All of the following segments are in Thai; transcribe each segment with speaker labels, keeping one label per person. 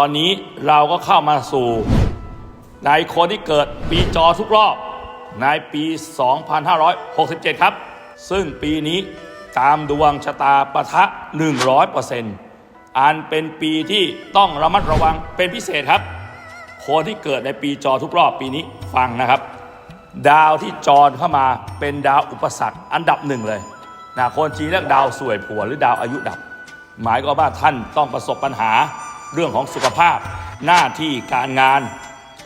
Speaker 1: ตอนนี้เราก็เข้ามาสู่ในคนที่เกิดปีจอทุกรอบ ในปี 2567 ครับ ซึ่งปีนี้ตามดวงชะตาปะทะ 100%อันเป็นปีที่ต้องระมัดระวังเป็นพิเศษครับ คนที่เกิดในปีจอทุกรอบปีนี้ฟังนะครับ ดาวที่จรเข้ามาเป็นดาวอุปสรรคอันดับหนึ่งเลยนะคนจีนเรียกดาวสวยผัวหรือดาวอายุดับ หมายก็ว่าท่านต้องประสบปัญหา เรื่องของสุขภาพ หน้าที่การงาน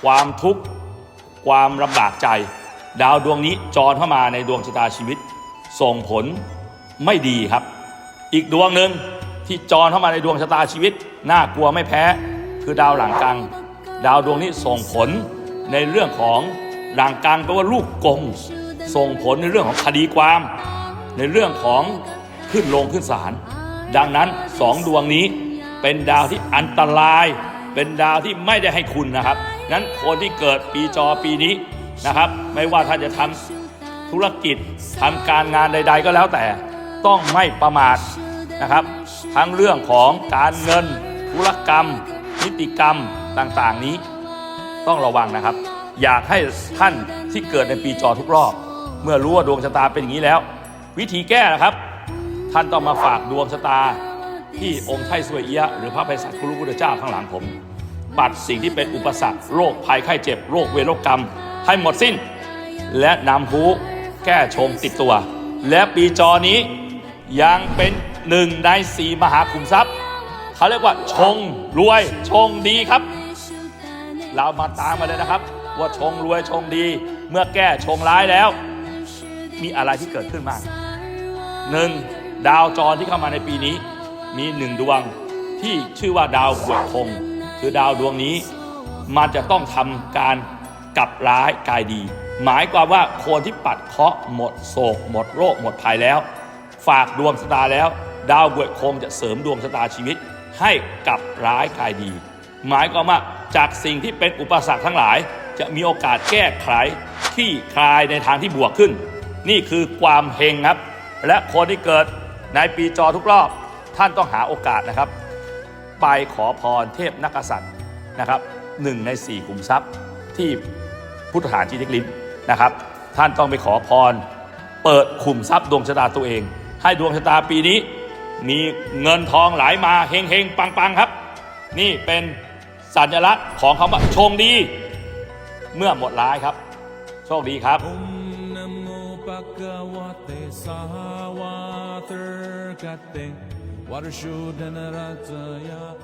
Speaker 1: ความทุกข์ ความลำบากใจ ดาวดวงนี้จรเข้ามาในดวงชะตาชีวิต ส่งผลไม่ดีครับ อีกดวงหนึ่งที่จรเข้ามาในดวงชะตาชีวิต น่ากลัวไม่แพ้ คือดาวหลังกัง ดาวดวงนี้ส่งผลในเรื่องของหลังกังแปลว่าลูกกงส่งผลในเรื่องของคดีความ ในเรื่องของขึ้นลงขึ้นศาลดังนั้นสองดวงนี้ เป็นดาวที่อันตราย เป็นดาวที่ไม่ได้ให้คุณนะครับ นั้นคนที่เกิดปีจอปีนี้นะครับ ไม่ว่าท่านจะทำธุรกิจทำการงานใด ๆ ก็แล้วแต่ต้องไม่ประมาทนะครับ ทั้งเรื่องของการเงิน ธุรกรรม นิติกรรมต่างๆนี้ ต้องระวังนะครับ อยากให้ท่านที่เกิดในปีจอทุกรอบ เมื่อรู้ว่าดวงชะตาเป็นอย่างนี้แล้ว วิธีแก้นะครับ ท่านต้องมาฝากดวงชะตา ที่องค์ไทสวยเอียะหรือพระไพศาลคุรุพุทธเจ้าข้างหลังผม ปัดสิ่งที่เป็นอุปสรรคโรคภัยไข้เจ็บโรคเวรโรคกรรม ให้หมดสิ้น และนำหูแก้ชงติดตัว และปีจอนี้ยังเป็นหนึ่งในสี่มหาขุมทรัพย์ เขาเรียกว่าชงรวยชงดีครับ เรามาตามมาเลยนะครับ ว่าชงรวยชงดี เมื่อแก้ชงร้ายแล้ว มีอะไรที่เกิดขึ้นมางหนึ่งดาวจรที่เข้ามาในปีนี้ มีหนึ่งดวงที่ชื่อว่าดาวบวกคง คือดาวดวงนี้ มันจะต้องทำการกลับร้ายกายดี หมายความว่าคนที่ปัดเคราะห์หมดโศก หมดโรค หมดภัยแล้ว ฝากดวงชะตาแล้ว ดาวบวคงจะเสริมดวงชะตาชีวิต ให้กลับร้ายกายดี หมายความว่าจากสิ่งที่เป็นอุปสรรคทั้งหลาย จะมีโอกาสแก้ไขที่คลายในทางที่บวกขึ้น นี่คือความเฮงครับ และคนที่เกิดในปีจอทุกรอบ ท่านต้องหาโอกาสนะครับ ไปขอพรเทพนักษัตริย์นะครับหนึ่งในสี่ขุมทรัพย์ที่พุทธฐานจีเทกลิมนะครับ ท่านต้องไปขอพร เปิดขุมทรัพย์ดวงชะตาตัวเอง ให้ดวงชะตาปีนี้ มีเงินทองไหลมาเฮงเฮงปังปังครับ นี่เป็นสัญลักษณ์ของคำว่าโชคดี เมื่อหมดร้ายครับ โชคดีครับ
Speaker 2: sawater gatte water shoot and ratza ya